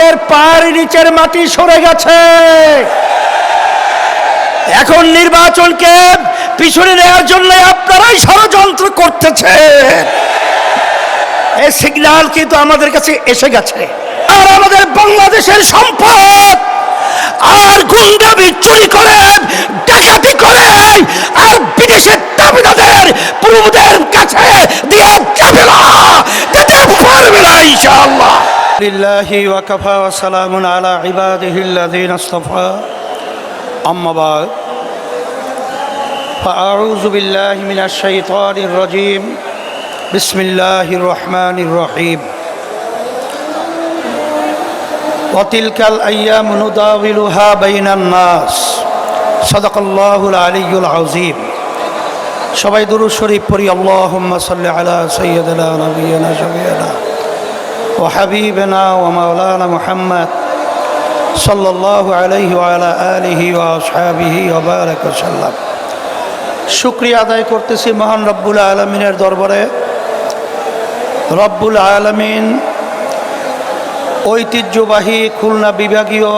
আপনাদের পায়ের নিচের মাটি সরে গেছে। এখন নির্বাচনকে পিছনে নেওয়ার জন্য আপনারাই ষড়যন্ত্র করতেছে এই সিগন্যাল কিন্তু আমাদের কাছে এসে গেছে। আর আমাদের বাংলাদেশের সম্পদ। আর গুন্ডাবি চুরি করে, ডাকাতি করে, আর বিদেশের দাবিদাদের, প্রভুদের কাছে দিয়ে যাবে না। না ইনশাআল্লাহ। لله وكفى وسلام على عباده الذين اصطفى أما بعد فأعوذ بالله من الشيطان الرجيم بسم الله الرحمن الرحيم وتلك الأيام نداولها بين الناس صدق الله العلي العظيم সবাই দুরুদ শরীফ পড়ি আল্লাহুম্মা সাল্লি আলা সাইয়্যিদিনা নবিয়িনা শফিয়িনা وحبيبنا ومولانا محمد صلى الله عليه وعلى آله وأصحابه وبارك وسلم শুক্রিয়া আদায় করতেছি মহান রব্বুল আলমিনের দরবারে রব্বুল আলমিন ঐতিহ্যবাহী খুলনা বিভাগীয়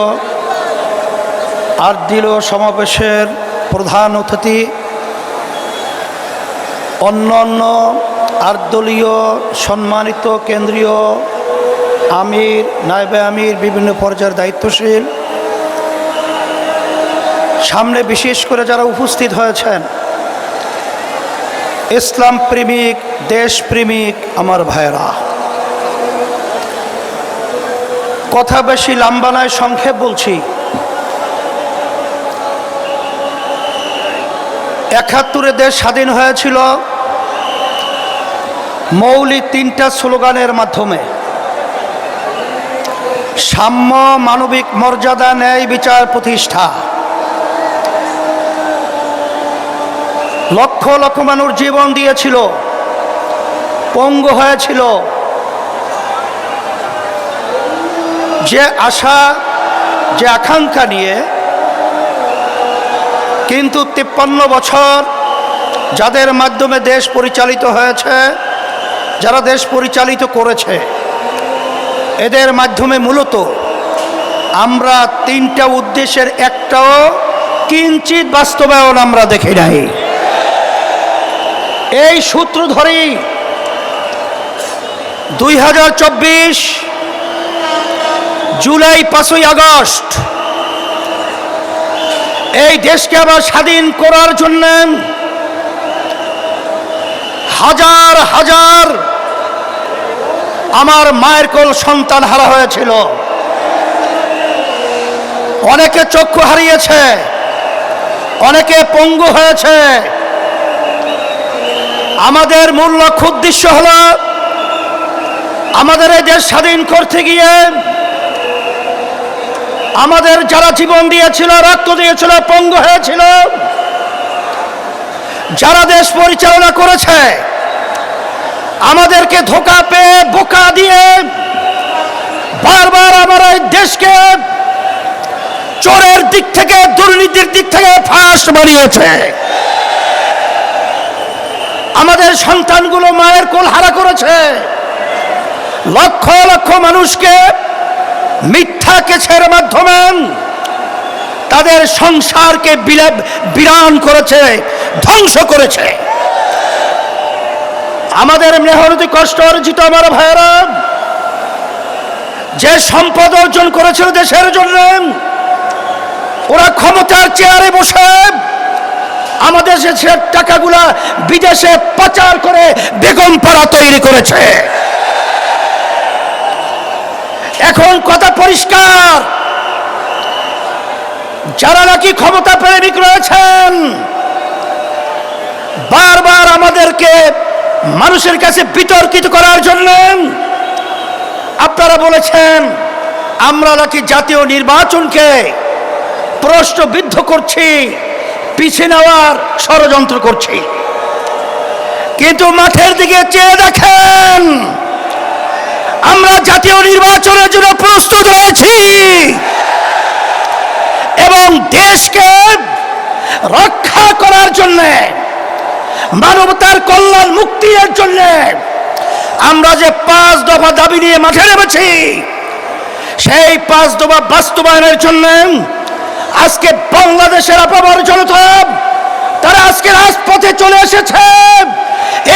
আর্দিল সমাবেশের প্রধান অতিথি অন্য অন্য আর্দলীয় সম্মানিত কেন্দ্রীয় আমির, নায়বে আমির, বিভিন্ন পর্যায়ের দায়িত্বশীল। সামনে বিশেষ করে যারা উপস্থিত হয়েছেন, ইসলাম প্রেমিক, দেশ প্রেমিক, আমার ভাইরা কথা বেশি লাম্বানায় সংক্ষেপ বলছি। একাত্তরে দেশ স্বাধীন হয়েছিল, মৌলিক তিনটা স্লোগানের মাধ্যমে। সাম্য মানবিক মর্যাদা ন্যায় বিচার প্রতিষ্ঠা। লক্ষ লক্ষ মানুষ জীবন দিয়েছিল, পঙ্গু হয়েছিল। যে আশা, যে আকাঙ্ক্ষা নিয়ে কিন্তু তিপ্পান্ন বছর যাদের মাধ্যমে দেশ পরিচালিত হয়েছে, যারা দেশ পরিচালিত করেছে এদের মাধ্যমে মূলত আমরা তিনটা উদ্দেশ্যের একটাও কিঞ্চিত বাস্তবায়ন আমরা দেখি নাই। এই সূত্র ধরেই দুই হাজার চব্বিশ জুলাই পাঁচই আগস্ট এই দেশকে আবার স্বাধীন করার জন্য হাজার হাজার আমার মায়ের কোল সন্তান হারা হয়েছিল। অনেকে চক্ষু হারিয়েছে, অনেকে পঙ্গু হয়েছে। আমাদের মূল লক্ষ্য উদ্দেশ্য হল আমাদের এই দেশ স্বাধীন করতে গিয়ে আমাদের যারা জীবন দিয়েছিল, রক্ত দিয়েছিল, পঙ্গু হয়েছিল, যারা দেশ পরিচালনা করেছে আমাদেরকে ধোকা পেয়ে, বোকা দিয়ে বারবার আমার এই দেশকে চোরের দিক থেকে, দুর্নীতির দিক থেকে ফাঁস বানিয়েছে। আমাদের সন্তানগুলো মায়ের কোল হারা করেছে। লক্ষ লক্ষ মানুষকে মিথ্যা কেছের মাধ্যমে তাদের সংসারকে বিরান করেছে, ধ্বংস করেছে। আমাদের মেহনতি কষ্ট অর্জিত আমার ভাইয়েরা। যে সম্পদ অর্জন করেছিল দেশের জন্য, ওরা ক্ষমতার চেয়ারে বসে আমাদের দেশের টাকাগুলা বিদেশে পাচার করে বেগম পাড়া তৈরি করেছে। এখন কথা পরিষ্কার। যারা নাকি ক্ষমতা প্রেমিক রয়েছেন, বারবার আমাদেরকে মানুষের কাছে বিতর্কিত করার জন্য আপনারা বলেছেন, আমরা নাকি জাতীয় নির্বাচনকে প্রশ্নবিদ্ধ করছি পিছিয়ে নেওয়ার ষড়যন্ত্র করছি। কিন্তু মাঠের দিকে চেয়ে দেখেন, আমরা জাতীয় নির্বাচনের জন্য প্রস্তুত রয়েছি। এবং দেশকে রক্ষা করার জন্য মানবতার কল্যাণ মুক্তির জন্য আমরা যে পাঁচ দফা দাবি নিয়ে মাঠে নেমেছি, সেই পাঁচ দফা বাস্তবায়নের জন্য আজকে বাংলাদেশের আপামর জনতা, তারা আজকে রাজপথে চলে এসেছে।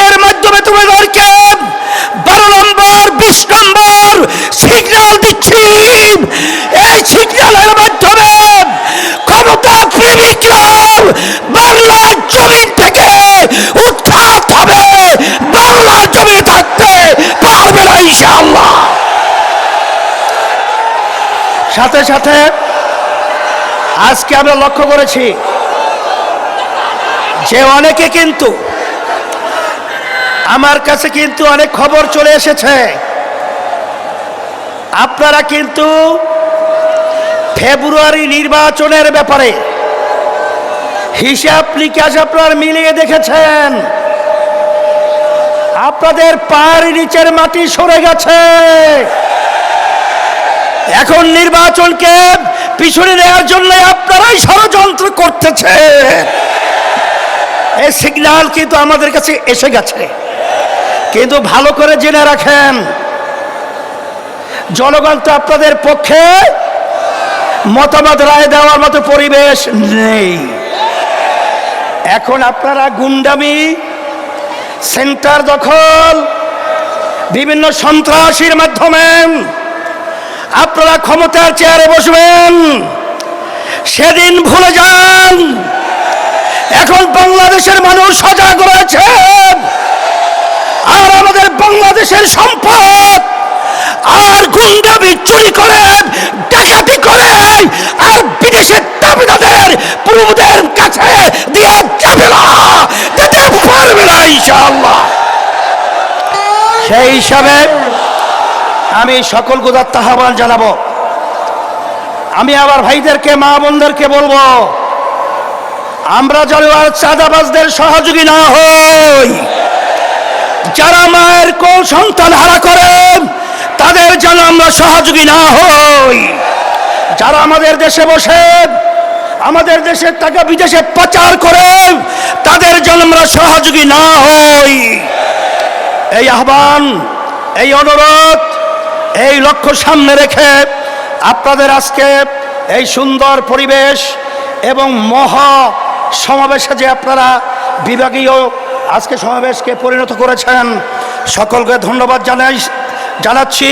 এর মাধ্যমে তোমাদেরকে বারো নম্বর, বিশ নম্বর সিগন্যাল দিচ্ছি। এই সিগন্যালের মাধ্যমে ক্ষমতা প্রেমিকরা সাথে সাথে আজকে আমরা লক্ষ্য করেছি যে অনেকে কিন্তু আমার কাছে কিন্তু অনেক খবর চলে এসেছে। আপনারা কিন্তু ফেব্রুয়ারি নির্বাচনের ব্যাপারে হিসাব নিকাশ আপনার মিলিয়ে দেখেছেন। আপনাদের পায়ের নিচের মাটি সরে গেছে। এখন নির্বাচনকে পিছনে নেওয়ার জন্য আপনারাই ষড়যন্ত্র করতেছে। এই সিগনাল কিন্তু আমাদের কাছে এসে গেছে। কিন্তু ভালো করে জেনে রাখেন, জনগণ তো আপনাদের পক্ষে মতামত রায় দেওয়ার মতো পরিবেশ নেই। এখন আপনারা গুন্ডামি, সেন্টার দখল, বিভিন্ন সন্ত্রাসীর মাধ্যমে আপনারা ক্ষমতার চেয়ারে বসবেন। সেদিন ভুলে যান। এখন বাংলাদেশের মানুষ সজাগ রয়েছে। আর আমাদের বাংলাদেশের সম্পদ। আর গুন্ডামি চুরি করে ডাকাতি করে আর বিদেশের দাবিদাদের, প্রভুদের কাছে দিয়ে যাবে না। যেতে পারবে না, ইনশাআল্লাহ। সেই হিসাবে আমি সকল গোদার আহ্বান জানাব। আমি আবার ভাইদেরকে, মা বোনদেরকে বলব, আমরা যেন আর চাঁদাবাজদের সহযোগী না হই। যারা মায়ের কোন সন্তান হারা করে তাদের যেন আমরা সহযোগী না হই। যারা আমাদের দেশে বসে, আমাদের দেশের টাকা বিদেশে পাচার করে তাদের যেন আমরা সহযোগী না হই। এই আহ্বান, এই অনুরোধ এই লক্ষ্য সামনে রেখে আপনাদের আজকে এই সুন্দর পরিবেশ এবং মহা সমাবেশে যে আপনারা বিভাগীয় আজকে সমাবেশকে পরিণত করেছেন, সকলকে ধন্যবাদ জানাই, জানাচ্ছি।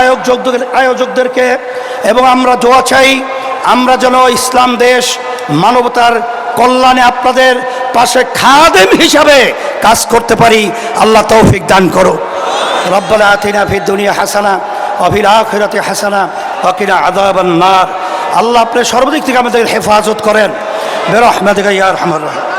আয়োজক আয়োজকদেরকে এবং আমরা দোয়া চাই, আমরা যেন ইসলাম দেশ মানবতার কল্যাণে আপনাদের পাশে খাদেম হিসাবে কাজ করতে পারি। আল্লাহ তৌফিক দান করো রব্বানা আতিনা ফিদ দুনিয়া হাসানা অফিল আখিরাতে হাসানা, ওয়াকিনা আদাব আল্লাহ আপনি সর্বদিক থেকে আমাদের হেফাজত করেন। বেরো আহমেদ ইয়ার রহমান রাহিম।